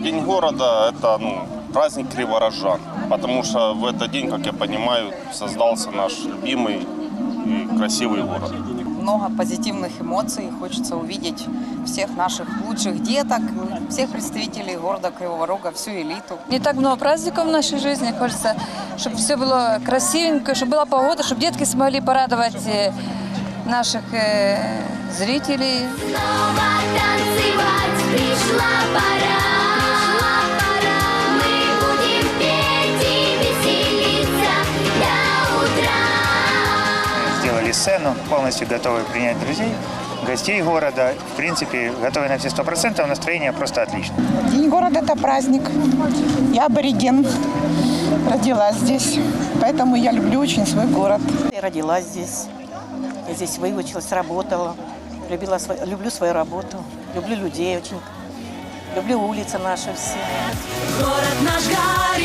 День города – это ну, праздник криворожан, потому что в этот день, как я понимаю, создался наш любимый и красивый город. много позитивных эмоций. Хочется увидеть всех наших лучших деток, всех представителей города Кривого Рога, всю элиту. Не так много праздников в нашей жизни. Хочется, чтобы все было красивенько, чтобы была погода, чтобы детки смогли порадовать э, наших э, зрителей. Снова танцевать пришла пора. Сделали сцену, полностью готовы принять друзей, гостей города. В принципе, готовы на все сто процентов, настроение просто отлично. День города – это праздник. Я абориген, родилась здесь, поэтому я люблю очень свой город. Я родилась здесь, я здесь выучилась, работала, любила свой- люблю свою работу, люблю людей очень, люблю улицы наши все. Город наш горит, город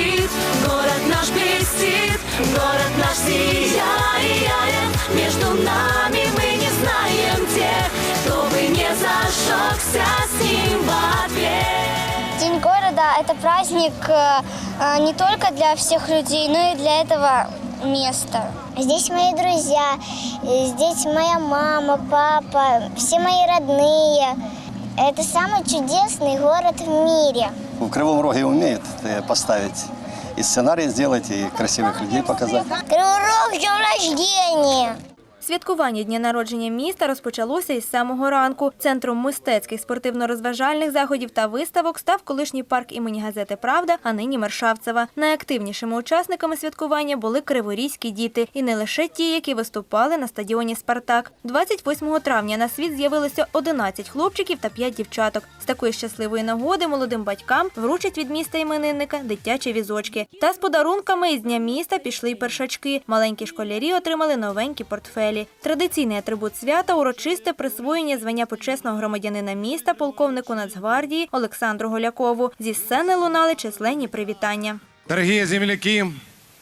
День города – это праздник э, э, не только для всех людей, но и для этого места. Здесь мои друзья, э, здесь моя мама, папа, все мои родные. Это самый чудесный город в мире. В Кривом Роге умеют э, поставить и сценарий сделать, и красивых людей показать. Кривой Рог, с днем рождения! Святкування дня народження міста розпочалося із самого ранку. Центром мистецьких спортивно-розважальних заходів та виставок став колишній парк імені газети Правда, а нині Мершавцева. Найактивнішими учасниками святкування були криворізькі діти, і не лише ті, які виступали на стадіоні Спартак. 28 травня на світ з'явилося 11 хлопчиків та 5 дівчаток. З такої щасливої нагоди молодим батькам вручать від міста іменинника дитячі візочки. Та з подарунками із дня міста пішли й першачки. Маленькі школярі отримали новенькі портфелі. Традиційний атрибут свята урочисте присвоєння звання почесного громадянина міста полковнику Нацгвардії Олександру Голякову. Зі сцени лунали численні привітання. Дорогие земляки,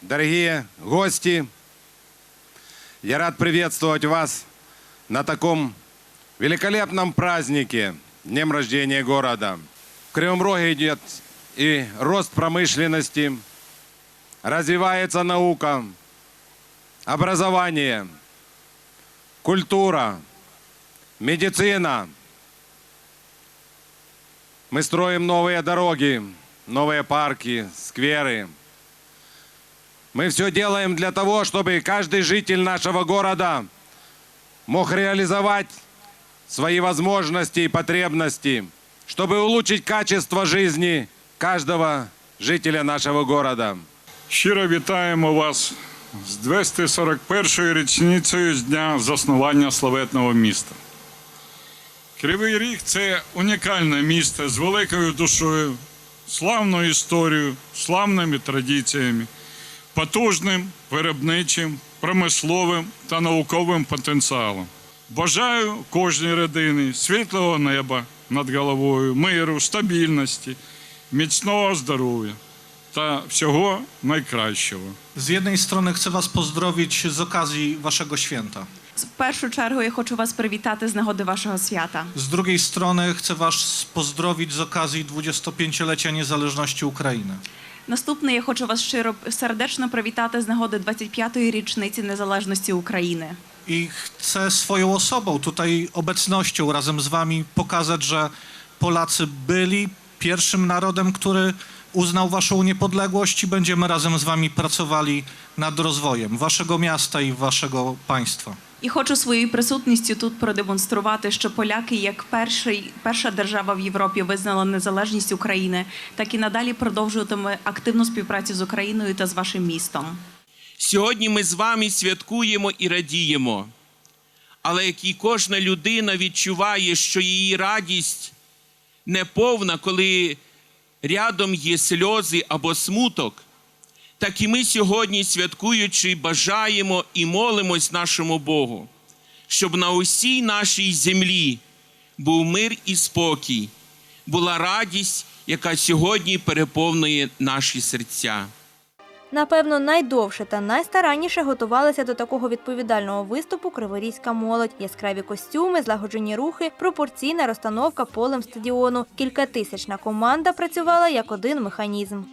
дорогие гости, я рад приветствовать вас на таком великолепном празднике, Днем рождения города. В Кривом Роге идет и рост промышленности, развивается наука, образование, культура, медицина. Мы строим новые дороги, новые парки, скверы. Мы все делаем для того, чтобы каждый житель нашего города мог реализовать свои возможности и потребности, чтобы улучшить качество жизни каждого жителя нашего города. Щиро вітаємо вас з 241-ю річницею з дня заснування славетного міста. Кривий Ріг це унікальне місто з великою душою, славною історією, славними традиціями, потужним виробничим, промисловим та науковим потенціалом. Бажаю кожній родині світлого неба над головою, миру, стабільності, міцного здоров'я та всього найкращого. Z jednej strony chcę Was pozdrowić z okazji Waszego święta. В першу чергу я хочу вас привітати з нагоди вашого свята. Z drugiej strony chcę Was pozdrowić z okazji 25-lecia niezależności Ukrainy. Наступне я хочу вас щиро сердечно привітати з нагоди 25-ї річниці незалежності України. I chcę swoją osobą, tutaj obecnością razem z Wami pokazać, że Polacy byli pierwszym narodem, który uznał Waszą niepodległość i będziemy razem z Wami pracowali nad rozwojem Waszego miasta i Waszego państwa. І хочу своєю присутністю тут продемонструвати, що поляки, як перший, перша держава в Європі, визнала незалежність України, так і надалі продовжуватиме активну співпрацю з Україною та з вашим містом. Сьогодні ми з вами святкуємо і радіємо. Але як і кожна людина відчуває, що її радість неповна, коли рядом є сльози або смуток, так і ми сьогодні, святкуючи, бажаємо і молимось нашому Богу, щоб на усій нашій землі був мир і спокій, була радість, яка сьогодні переповнює наші серця. Напевно, найдовше та найстаранніше готувалася до такого відповідального виступу криворізька молодь. Яскраві костюми, злагоджені рухи, пропорційна розстановка полем стадіону. Кількатисячна команда працювала як один механізм.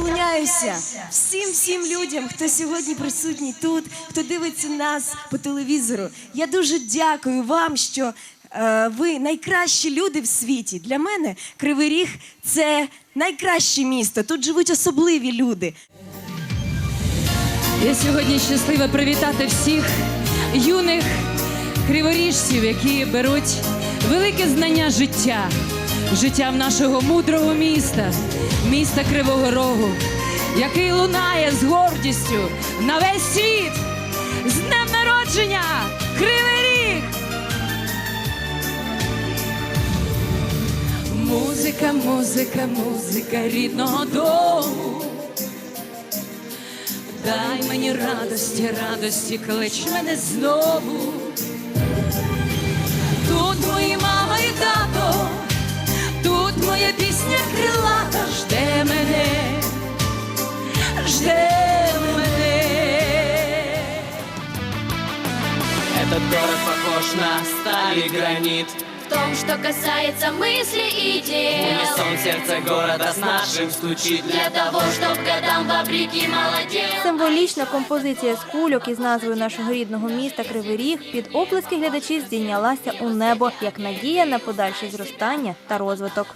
Я вклоняюся всім всім людям, хто сьогодні присутній тут, хто дивиться нас по телевізору. Я дуже дякую вам, що е, ви найкращі люди в світі. Для мене Кривий Ріг це найкраще місто. Тут живуть особливі люди. Я сьогодні щаслива привітати всіх юних криворіжців, які беруть велике знання життя, життя в нашого мудрого міста, міста Кривого Рогу, який лунає з гордістю на весь світ. З днем народження! Кривий Ріг! Музика, музика, музика рідного дому. Дай мені радості, радості, клич мене знову. Тут мої мама і тато, тут моя пісня крилата город похож на сталь и гранит. В том, что касается мысли и дел Унисон сердце города с нашим стучит. Для того, чтоб годам вопреки молодел Символічна композиція з кульок із назвою нашого рідного міста Кривий Ріг під оплески глядачів здійнялася у небо як надія на подальше зростання та розвиток.